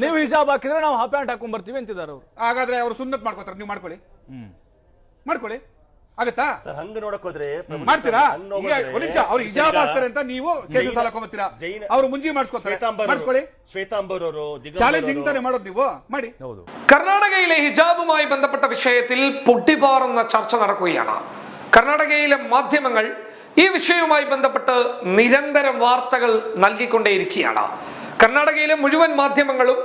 ನೀವು ಹಿಜಾಬ್ ಹಾಕಿದ್ರೆ ನಾವು ಹಾಫ್ ಪ್ಯಾಂಟ್ ಹಾಕೊಂಡ್ ಬರ್ತೀವಿ ಅಂತಿದ್ದಾರೆ ಅವ್ರು ಹಾಗಾದ್ರೆ ಅವರು ಸುನ್ನತ್ ಮಾಡ್ಕೋತಾರೆ ನೀವು ಮಾಡ್ಕೊಳ್ಳಿ ಮಾಡ್ಕೊಳ್ಳಿ ಆಗತ್ತಾ ಸರ್ ಹಂಗ ನೋಡಕ್ ಹೋದ್ರೆ ಪ್ರಭು ಮಾಡ್ತೀರಾ ಹಂಗ್ ಈಗ ನೋಡಿದ್ರೆ ಒಂದ್ ನಿಮಿಷ ಅವ್ರು ಹಿಜಾಬ್ ಈಗ ಹಾಕ್ತಾರೆ ಅಂತ ನೀವು ಕೇಂದ್ರ ಜೈನ- ಸಾಲ ಹಾಕೊಂಬತ್ತೀರಾ ಜೈನ- ಅವ್ರು ಮುಂಜಿ ಮಾಡಿಸ್ಕೊತಾರೆ ಶ್ವೇತಾಂಬರ್ ಮಾಡಿಸ್ಕೊಳ್ಳಿ ശ്വേതാംബർ ಅವರು ಚಾಲೆಂಜಿಂಗ್ ತಾನೇ ಮಾಡೋದು ನೀವು ಮಾಡಿ ಹೌದು കർണാടകയിലെ ഹിജാബുമായി ബന്ധപ്പെട്ട വിഷയത്തിൽ പൊട്ടിപ്പാറുന്ന ചർച്ച നടക്കുകയാണ് കർണാടകയിലെ മാധ്യമങ്ങൾ ഈ വിഷയവുമായി ബന്ധപ്പെട്ട് നിരന്തരം വാർത്തകൾ നൽകിക്കൊണ്ടേയിരിക്കുകയാണ് കർണാടകയിലെ മുഴുവൻ മാധ്യമങ്ങളും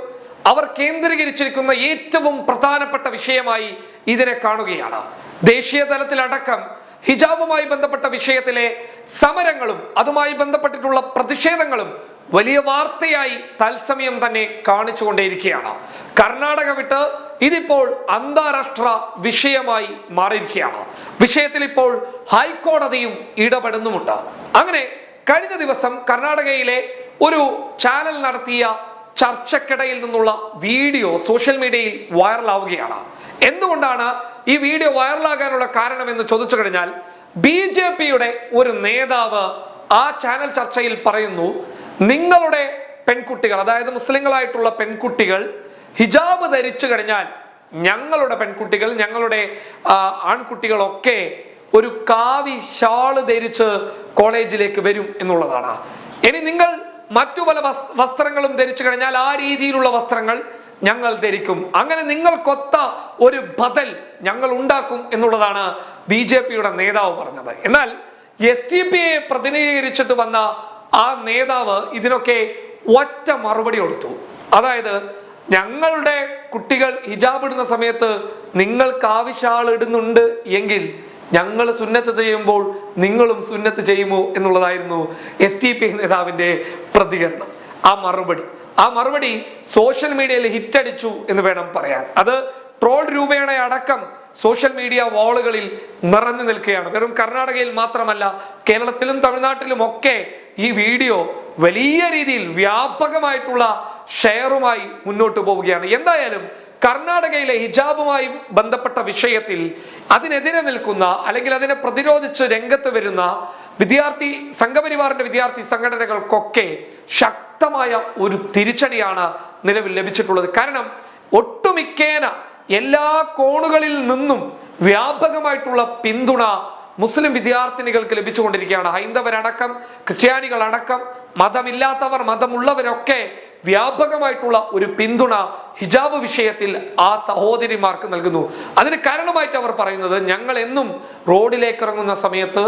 അവർ കേന്ദ്രീകരിച്ചിരിക്കുന്ന ഏറ്റവും പ്രധാനപ്പെട്ട വിഷയമായി ഇതിനെ കാണുകയാണ്. ദേശീയ തലത്തിലടക്കം ഹിജാബുമായി ബന്ധപ്പെട്ട വിഷയത്തിലെ സമരങ്ങളും അതുമായി ബന്ധപ്പെട്ടിട്ടുള്ള പ്രതിഷേധങ്ങളും വലിയ വാർത്തയായി തത്സമയം തന്നെ കാണിച്ചുകൊണ്ടേയിരിക്കുകയാണ്. കർണാടക വിട്ട് ഇതിപ്പോൾ അന്താരാഷ്ട്ര വിഷയമായി മാറിയിരിക്കുകയാണ്. വിഷയത്തിൽ ഇപ്പോൾ ഹൈക്കോടതിയും ഇടപെടുന്നുമുണ്ട്. അങ്ങനെ കഴിഞ്ഞ ദിവസം കർണാടകയിലെ ഒരു ചാനൽ നടത്തിയ ചർച്ചക്കിടയിൽ നിന്നുള്ള വീഡിയോ സോഷ്യൽ മീഡിയയിൽ വൈറലാവുകയാണ്. എന്തുകൊണ്ടാണ് ഈ വീഡിയോ വൈറലാകാനുള്ള കാരണം എന്ന് ചോദിച്ചു കഴിഞ്ഞാൽ ബി ജെ പിയുടെ ഒരു നേതാവ് ആ ചാനൽ ചർച്ചയിൽ പറയുന്നു നിങ്ങളുടെ പെൺകുട്ടികൾ അതായത് മുസ്ലിങ്ങളായിട്ടുള്ള പെൺകുട്ടികൾ ഹിജാബ് ധരിച്ചു കഴിഞ്ഞാൽ ഞങ്ങളുടെ പെൺകുട്ടികൾ ഞങ്ങളുടെ ആൺകുട്ടികളൊക്കെ ഒരു കാവി ഷാൾ ധരിച്ച് കോളേജിലേക്ക് വരും എന്നുള്ളതാണ്. ഇനി നിങ്ങൾ മറ്റു പല വസ്ത്രങ്ങളും ധരിച്ചു കഴിഞ്ഞാൽ ആ രീതിയിലുള്ള വസ്ത്രങ്ങൾ ഞങ്ങൾ ധരിക്കും. അങ്ങനെ നിങ്ങൾക്കൊത്ത ഒരു ബദൽ ഞങ്ങൾ ഉണ്ടാക്കും എന്നുള്ളതാണ് ബി ജെ പിയുടെ നേതാവ് പറഞ്ഞത്. എന്നാൽ എസ് ടി പി യെ പ്രതിനിധീകരിച്ചിട്ട് വന്ന ആ നേതാവ് ഇതിനൊക്കെ ഒറ്റ മറുപടി കൊടുത്തു. അതായത് ഞങ്ങളുടെ കുട്ടികൾ ഹിജാബ് ഇടുന്ന സമയത്ത് നിങ്ങൾക്ക് ആവശ്യാൾ ഇടുന്നുണ്ട് എങ്കിൽ ഞങ്ങൾ സുന്നത്ത് ചെയ്യുമ്പോൾ നിങ്ങളും സുന്നത്ത് ചെയ്യുമോ എന്നുള്ളതായിരുന്നു എസ് ടി പി നേതാവിന്റെ പ്രതികരണം. ആ മറുപടി. ആ മറുപടി സോഷ്യൽ മീഡിയയിൽ ഹിറ്റടിച്ചു എന്ന് വേണം പറയാൻ. അത് ട്രോൾ രൂപേണ അടക്കം സോഷ്യൽ മീഡിയ വാളുകളിൽ നിറഞ്ഞു നിൽക്കുകയാണ്. വെറും കർണാടകയിൽ മാത്രമല്ല കേരളത്തിലും തമിഴ്നാട്ടിലും ഒക്കെ ഈ വീഡിയോ വലിയ രീതിയിൽ വ്യാപകമായിട്ടുള്ള ഷെയറുമായി മുന്നോട്ട് പോവുകയാണ്. എന്തായാലും കർണാടകയിലെ ഹിജാബുമായി ബന്ധപ്പെട്ട വിഷയത്തിൽ അതിനെതിരെ നിൽക്കുന്ന അല്ലെങ്കിൽ അതിനെ പ്രതിരോധിച്ച് രംഗത്ത് വരുന്ന വിദ്യാർത്ഥി സംഘപരിവാറിന്റെ വിദ്യാർത്ഥി സംഘടനകൾക്കൊക്കെ ശക്തമായ ഒരു തിരിച്ചടിയാണ് നിലവിൽ ലഭിച്ചിട്ടുള്ളത്. കാരണം ഒട്ടുമിക്കേന എല്ലാ കോണുകളിൽ നിന്നും വ്യാപകമായിട്ടുള്ള പിന്തുണ മുസ്ലിം വിദ്യാർത്ഥിനികൾക്ക് ലഭിച്ചുകൊണ്ടിരിക്കുകയാണ്. ഹൈന്ദവരടക്കം ക്രിസ്ത്യാനികളടക്കം മതമില്ലാത്തവർ മതമുള്ളവരൊക്കെ വ്യാപകമായിട്ടുള്ള ഒരു പിന്തുണ ഹിജാബ് വിഷയത്തിൽ ആ സഹോദരിമാർക്ക് നൽകുന്നു. അതിന് കാരണമായിട്ട് അവർ പറയുന്നത് ഞങ്ങൾ എന്നും റോഡിലേക്ക് ഇറങ്ങുന്ന സമയത്ത്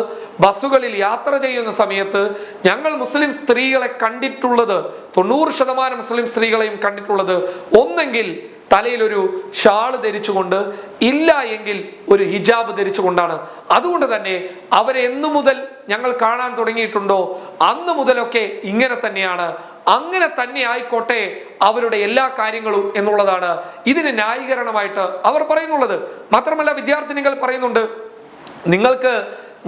ബസ്സുകളിൽ യാത്ര ചെയ്യുന്ന സമയത്ത് ഞങ്ങൾ മുസ്ലിം സ്ത്രീകളെ കണ്ടിട്ടുള്ളത് തൊണ്ണൂറ് ശതമാനം മുസ്ലിം സ്ത്രീകളെയും കണ്ടിട്ടുള്ളത് ഒന്നെങ്കിൽ തലയിൽ ഒരു ഷാൾ ധരിച്ചുകൊണ്ട് ഇല്ല എങ്കിൽ ഒരു ഹിജാബ് ധരിച്ചുകൊണ്ടാണ്. അതുകൊണ്ട് തന്നെ അവരെ എന്നു മുതൽ ഞങ്ങൾ കാണാൻ തുടങ്ങിയിട്ടുണ്ടോ അന്ന് മുതലൊക്കെ ഇങ്ങനെ തന്നെയാണ്. അങ്ങനെ തന്നെ ആയിക്കോട്ടെ അവരുടെ എല്ലാ കാര്യങ്ങളും എന്നുള്ളതാണ് ഇതിന് ന്യായീകരണമായിട്ട് അവർ പറയുന്നുള്ളത്. മാത്രമല്ല വിദ്യാർത്ഥിനികൾ പറയുന്നുണ്ട് നിങ്ങൾക്ക്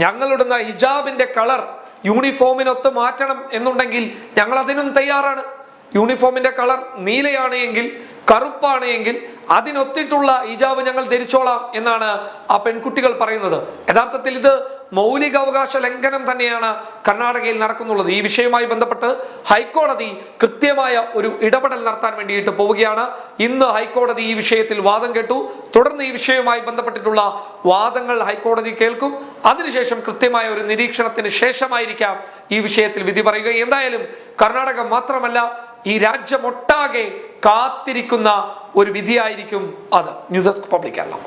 ഞങ്ങളിടുന്ന ഹിജാബിന്റെ കളർ യൂണിഫോമിനൊത്ത് മാറ്റണം എന്നുണ്ടെങ്കിൽ ഞങ്ങൾ അതിനും തയ്യാറാണ്. യൂണിഫോമിന്റെ കളർ നീലയാണ് എങ്കിൽ കറുപ്പാണ് എങ്കിൽ അതിനൊത്തിട്ടുള്ള ഹിജാബ് ഞങ്ങൾ ധരിച്ചോളാം എന്നാണ് ആ പെൺകുട്ടികൾ പറയുന്നത്. യഥാർത്ഥത്തിൽ ഇത് മൗലികാവകാശ ലംഘനം തന്നെയാണ് കർണാടകയിൽ നടക്കുന്നുള്ളത്. ഈ വിഷയവുമായി ബന്ധപ്പെട്ട് ഹൈക്കോടതി കൃത്യമായ ഒരു ഇടപെടൽ നടത്താൻ വേണ്ടിയിട്ട് പോവുകയാണ്. ഇന്ന് ഹൈക്കോടതി ഈ വിഷയത്തിൽ വാദം കേട്ടു. തുടർന്ന് ഈ വിഷയവുമായി ബന്ധപ്പെട്ടിട്ടുള്ള വാദങ്ങൾ ഹൈക്കോടതി കേൾക്കും. അതിനുശേഷം കൃത്യമായ ഒരു നിരീക്ഷണത്തിന് ശേഷമായിരിക്കാം ഈ വിഷയത്തിൽ വിധി പറയുക. എന്തായാലും കർണാടക മാത്രമല്ല ഈ രാജ്യമൊട്ടാകെ കാത്തിരിക്കുന്ന ഒരു വിധിയായിരിക്കും അത്. News desk public Keralam.